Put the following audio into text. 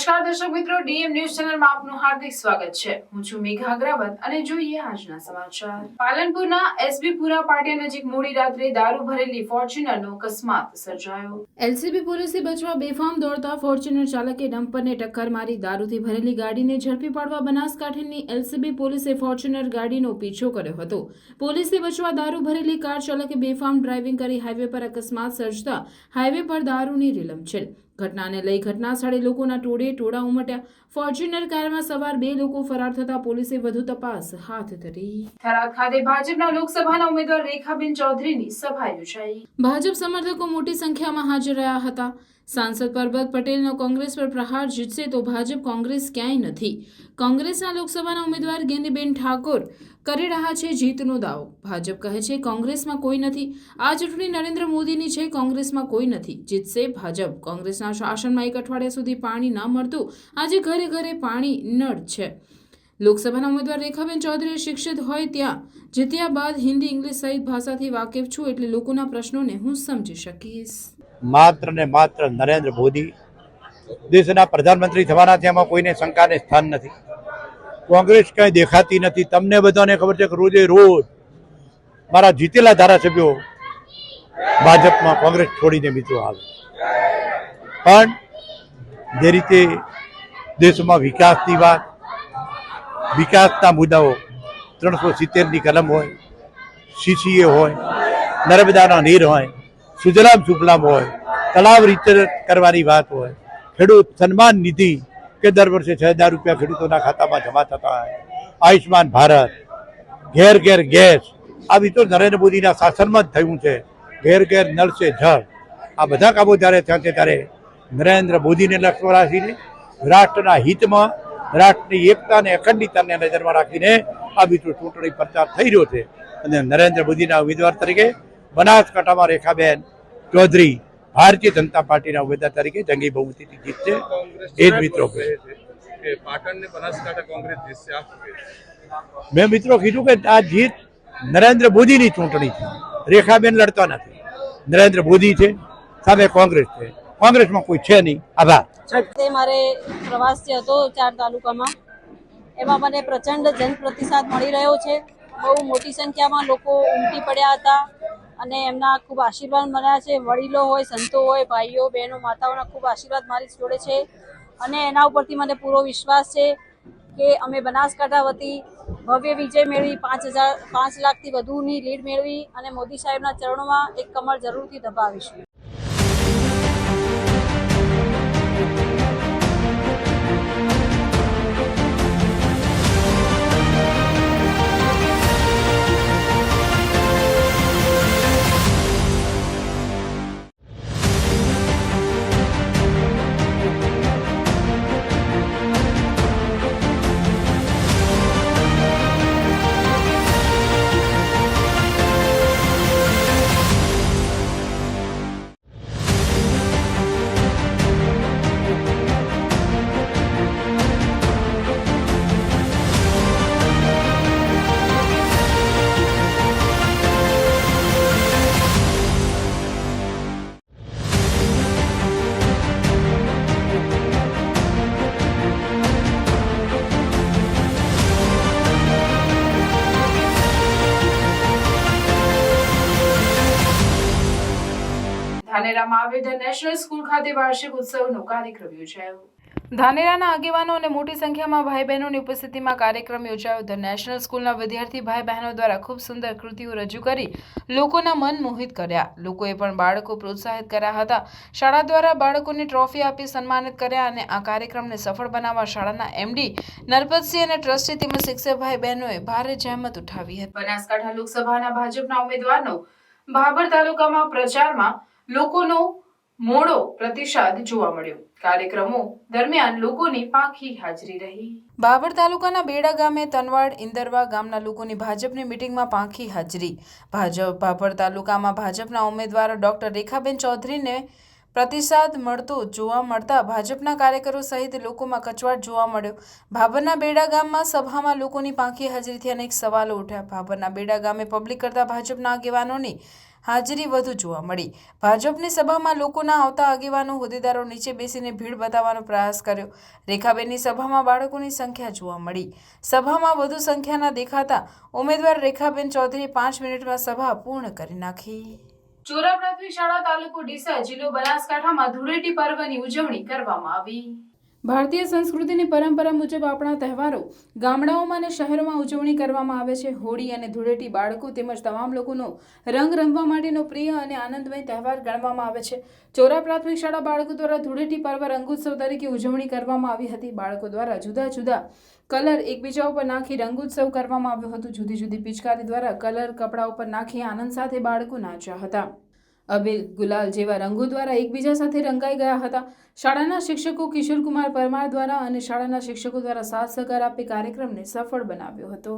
નમસ્કાર, દર્શક મિત્રો. ડીએમ ન્યૂઝ ચેનલમાં આપનું હાર્દિક સ્વાગત છે. હું છું મેઘા અગ્રવત અને જોઈએ આજના સમાચાર. પાલનપુરના એસબી પુરા પાટિયા નજીક મોડી રાત્રે દારૂ ભરેલી ફોર્ચ્યુનરનો અકસ્માત સર્જાયો. એલસીબી પોલીસે બચવા બેફામ દોડતા ફોર્ચ્યુનર ચાલકે ડમ્પરને ટક્કર મારી દારૂથી ભરેલી ગાડીને ઝડપી પાડવા બનાસકાંઠાની એલસીબી પોલીસે ફોર્ચ્યુનર ગાડીનો પીછો કર્યો હતો. પોલીસે બચવા દારૂ ભરેલી કાર ચાલકે બેફામ ડ્રાઇવિંગ કરી હાઈવે પર અકસ્માત સર્જતા હાઈવે પર દારૂની રીલમછેલ ઘટનાને લઈ ઘટના સ્થળે લોકોના ટોળે ટોળા ઉમટ્યા. ફોર્ચ્યુનર કારમાં સવાર બે લોકો ફરાર થતા પોલીસે વધુ તપાસ હાથ ધરી. થરાદ ખાતે ભાજપના લોકસભાના ઉમેદવાર રેખાબેન ચૌધરીની સભા યોજાઈ. ભાજપ સમર્થકો મોટી સંખ્યામાં હાજર રહ્યા હતા. સાંસદ પરબત પટેલનો કોંગ્રેસ પર પ્રહાર જીતશે તો ભાજપ કોંગ્રેસ ક્યાંય નથી. કોંગ્રેસના લોકસભાના ઉમેદવાર ગેનીબેન ઠાકોર કરી રહ્યા છે જીતનો દાવો. ભાજપ કહે છે, કોંગ્રેસમાં કોઈ નથી. આ ચૂંટણી નરેન્દ્ર મોદીની છે, કોંગ્રેસમાં કોઈ નથી. જીતશે ભાજપ. કોંગ્રેસના શાસનમાં એક અઠવાડિયા સુધી પાણી ન મળતું. આજે ઘરે ઘરે પાણી નળ છે. લોકસભાના ઉમેદવાર રેખાબેન ચૌધરી શિક્ષિત હોય ત્યાં જીત્યા બાદ હિન્દી ઇંગ્લિશ સહિત ભાષાથી વાકેફ છું એટલે લોકોના પ્રશ્નોને હું સમજી શકીશ. માત્ર ને માત્ર નરેન્દ્ર મોદી દેશના પ્રધાનમંત્રી થવાના છે કોઈને શંકાને સ્થાન નથી. કોંગ્રેસ કંઈ દેખાતી નથી. તમને બધાને ખબર છે કે રોજે રોજ મારા જીતેલા ધારાસભ્યો ભાજપમાં કોંગ્રેસ છોડીને મિત્રો આવે પણ જે રીતે દેશમાં વિકાસની વાત, વિકાસના મુદ્દાઓ ત્રણસો સિત્તેરની કલમ હોય સીસીએ હોય, નર્મદાના નીર હોય, સુજલામ સુફલામ હોય, તળાવ રીતે કરવાની વાત હોય, ખેડૂત સન્માન નિધિ કે દર વર્ષે છ હજાર રૂપિયા ખેડૂતોના ખાતામાં જમા થતા હોય. આયુષ્માન ભારત, ઘેર ઘેર ગેસ. આવી તો નરેન્દ્ર મોદીના શાસનમાં જ થયું છે. ઘેર ઘેર નળ છે જળ. આ બધા કામો જ્યારે થયા છે ત્યારે નરેન્દ્ર મોદીને લક્ષ્ય રાખીને રાષ્ટ્રના હિતમાં, રાષ્ટ્રની એકતા અને અખંડિતતાને નજરમાં રાખીને આ બીજો ચૂંટણી પ્રચાર થઈ રહ્યો છે. અને નરેન્દ્ર મોદીના ઉમેદવાર તરીકે બનાસકાંઠામાં રેખાબેન ચૌધરી ભારતીય જનતા પાર્ટીના ઉમેદવાર તરીકે જંગી બહુમતીથી જીતશે. એ જ મિત્રો? મેં મિત્રો કીધું કે આ જીત નરેન્દ્ર મોદીની ચૂંટણી છે. રેખાબેન લડતા નથી. નરેન્દ્ર મોદી છે સામે કોંગ્રેસ છે. કોંગ્રેસમાં કોઈ છે નહીં. આભાર. તે મારે પ્રવાસ જે હતો ચાર તાલુકામાં. એમાં મને પ્રચંડ જનપ્રતિસાદ મળી રહ્યો છે. બહુ મોટી સંખ્યામાં લોકો ઉમટી પડ્યા હતા. અને એમના ખૂબ આશીર્વાદ મળ્યા છે. વડીલો હોય, સંતો હોય, ભાઈઓ, બહેનો, માતાઓના ખૂબ આશીર્વાદ મારી જોડે છે. અને એના ઉપરથી મને પૂરો વિશ્વાસ છે કે અમે બનાસકાંઠા વતી ભવ્ય વિજય મેળવી, પાંચ હજાર, પાંચ લાખથી વધુની લીડ મેળવી અને મોદી સાહેબના ચરણોમાં એક કમળ જરૂરથી દબાવીશું. ધાનેરામાં આવેલ નેશનલ સ્કૂલ ખાતે વાર્ષિક ઉત્સવનો કાર્યક્રમ યોજાયો. ધાનેરાના આગેવાનો અને મોટી સંખ્યામાં ભાઈ બહેનોની ઉપસ્થિતિમાં કાર્યક્રમ યોજાયો. ધ નેશનલ સ્કૂલના વિદ્યાર્થી ભાઈ બહેનો દ્વારા ખૂબ સુંદર કૃતિઓ રજૂ કરી લોકોના મન મોહિત કર્યા. લોકોએ પણ બાળકો પ્રોત્સાહિત કર્યા હતા. શાળા દ્વારા બાળકોને ટ્રોફી આપી સન્માનિત કર્યા અને આ કાર્યક્રમને સફળ બનાવવા શાળાના એમડી નરપતસિંહ અને ટ્રસ્ટી તેમજ શિક્ષક ભાઈ બહેનોએ ભારે જહેમત ઉઠાવી હતી. બનાસકાંઠા લોકસભાના ભાજપના ઉમેદવારનો ભાભર તાલુકામાં પ્રચારમાં લોકોનો મોડો પ્રતિસાદ જોવા મળ્યો. કાર્યક્રમો દરમિયાન લોકોની પાંખી હાજરી રહી. બાબર તાલુકાના બેડા ગામે તનવાડ ઇન્દરવા ગામના લોકોની ભાજપની મિટિંગમાં પાંખી હાજરી. ભાજપ બાબર તાલુકામાં ભાજપના ઉમેદવાર ડોક્ટર રેખાબેન ચૌધરીને પ્રતિસાદ મળતો જોવા મળતા ભાજપના કાર્યકરો સહિત લોકોમાં કચવાટ જોવા મળ્યો. ભાભરના બેડા ગામમાં સભામાં લોકોની પાંખી હાજરીથી અનેક સવાલો ઉઠ્યા. ભાભરના બેડા ગામે પબ્લિક કરતા ભાજપના આગેવાનોની હાજરી વધુ જોવા મળી. ભાજપની સભામાં લોકોના આવતા આગેવાનો, હોદ્દેદારો નીચે બેસીને ભીડ બતાવવાનો પ્રયાસ કર્યો. રેખાબેનની સભામાં બાળકોની સંખ્યા જોવા મળી. સભામાં વધુ સંખ્યાના દેખાતા ઉમેદવાર રેખાબેન ચૌધરીએ પાંચ મિનિટમાં સભા પૂર્ણ કરી નાખી. ચોરા પ્રાથમિક શાળા તાલુકો ડીસા, જિલ્લો બનાસકાંઠામાં ધૂળેટી પર્વની ઉજવણી કરવામાં આવી. ભારતીય સંસ્કૃતિની પરંપરા મુજબ આપણા તહેવારો ગામડાઓમાં અને શહેરોમાં ઉજવણી કરવામાં આવે છે. હોળી અને ધૂળેટી બાળકો તેમજ તમામ લોકોનો રંગ રમવા માટેનો પ્રિય અને આનંદમય તહેવાર ગણવામાં આવે છે. ચોરા પ્રાથમિક શાળા બાળકો દ્વારા ધૂળેટી પર્વ રંગોત્સવ તરીકે ઉજવણી કરવામાં આવી હતી. બાળકો દ્વારા જુદા જુદા કલર એકબીજા ઉપર નાખી રંગોત્સવ કરવામાં આવ્યો હતો. જુદી જુદી પિચકારી દ્વારા કલર, કપડા ઉપર નાખી આનંદ સાથે બાળકો નાચ્યા હતા. અબીલ ગુલાલ જેવા રંગો દ્વારા એકબીજા સાથે રંગાઈ ગયા હતા. શાળાના શિક્ષકો કિશોરકુમાર પરમાર દ્વારા અને શાળાના શિક્ષકો દ્વારા સાથ સહકાર આપી કાર્યક્રમને સફળ બનાવ્યો હતો.